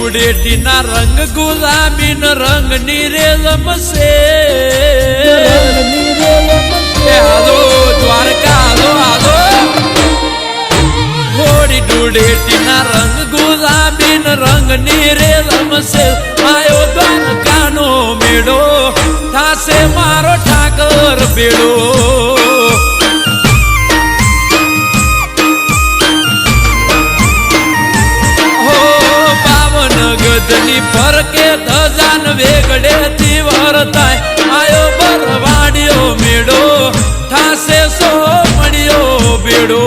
ધૂળેટીના રંગ ગુલાબી ન રંગ નીરે રમશે એ હાલો દ્વારકા હાલો હાલો. હોળી ધૂળેટીના રંગ ગુલાબી ન રંગ નીરે રમશે આયો દ્વારકાનો મેળો થાશે મારો ઠાકર બેડો ફરકે ધજાન વેગડે થી વરતાય આયો બરવાડ્યો મેળો થાસે સો મળ્યો બેડો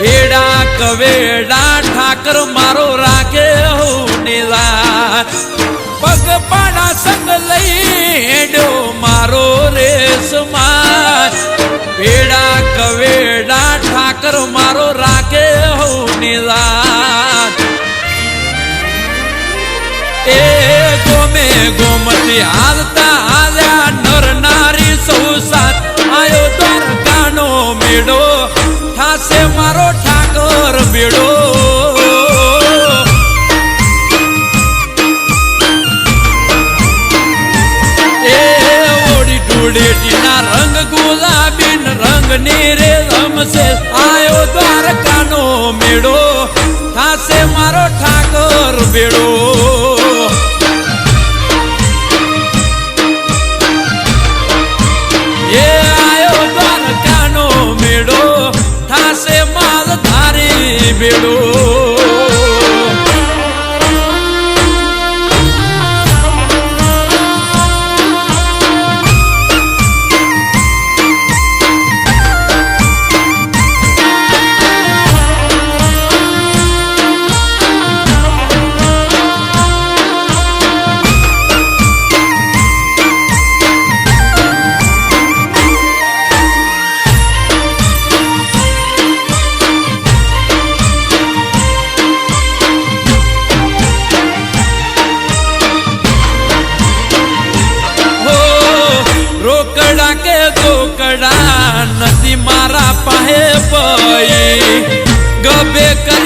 વેડા કવેડા ઠાકર મારો રાખે હું નીલા પગપાળા સંગ લઈડો મારો રે સમાન વેડા કવેડા ઠાકર મારો રાખે હું નીલા એ ગોમે ગોમતી હાલતા હાલ્યા નર નારી સૌ સાથ. આયો દ્વારકાનો મેળો, થાશે મારો ઠાકર બેડો ગુલાબી ન રંગ નીરે રમશે આયો દ્વારકાનો મેળો. થાશે મારો ઠાકર બેડો ver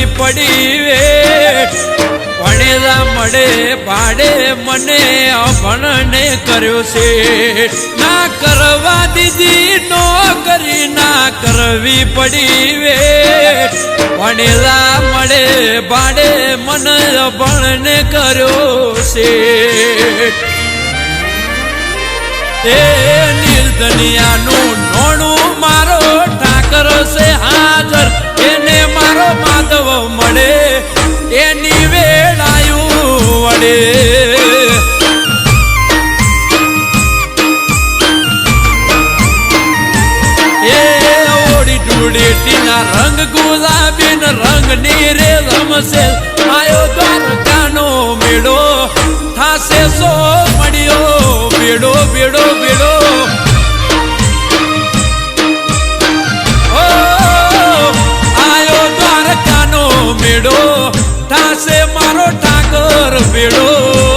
કરવી પડી વે ભણેલા મળે, ભાડે મને અભણને કર્યો છે. ના કરવા દીધી, નોકરી ના કરવી પડી વે ભણેલા મળે, ભાડે મને અભણને કર્યો છે. એ નિર્દનિયાનું નોણું માધવ મળે, એની વેળાયું વડે ટુડીટીના રંગ ગુલાબી ન રંગ નીરે રમશે. આયો દ્વારકાનો મેળો, થાશે સો મળ્યો. બેડો બેડો બેડો થાશે મારો ઠાકર બેડો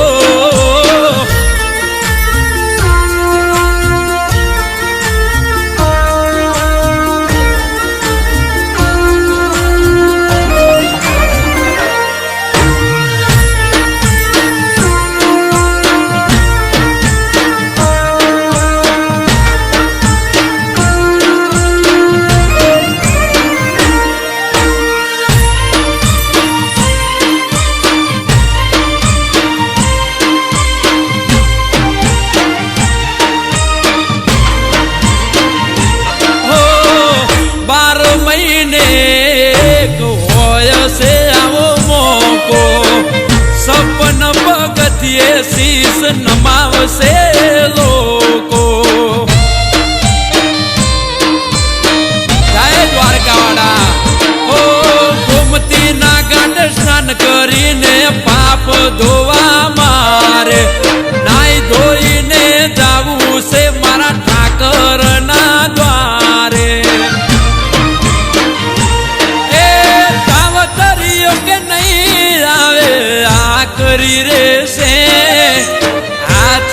નમાવશે લોકો. જય દ્વારકાવાળા. ઓ ગોમતી ના ઘાટ સ્નાન કરીને પાપ ધોવા મારે. નાઈ ધોઈને જાવું છે મારા ઠાકર દ્વારે. એ કર્યો કે નહીં આવે, આ કરી રેશે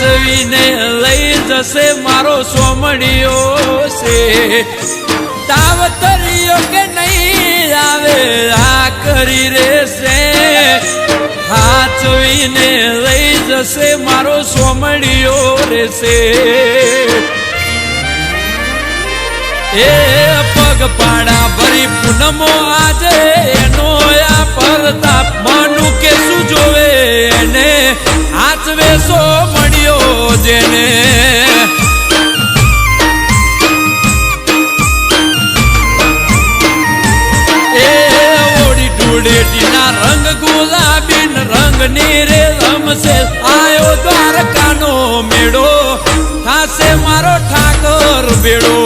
આચવીને લઈ જશે મારો સોમડીઓ છે. તાવતરીઓ કે નહીં આવે, આ કરી રહેશે. હાચવીને લઈ જશે મારો સોમડીઓ રહેશે. એ પગ પાડા ભરી પૂનમો આજે એનો આ પરતાપ ટુડેટીના રંગ ગુલાબી રંગની રંગ નીરે રમશે. આયો દ્વારકાનો મેળો, થાશે મારો ઠાકર બેડો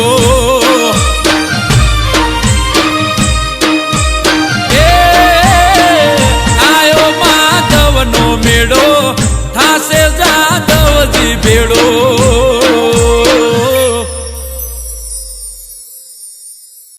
આયો આયો માધવનો મેળો, થાશે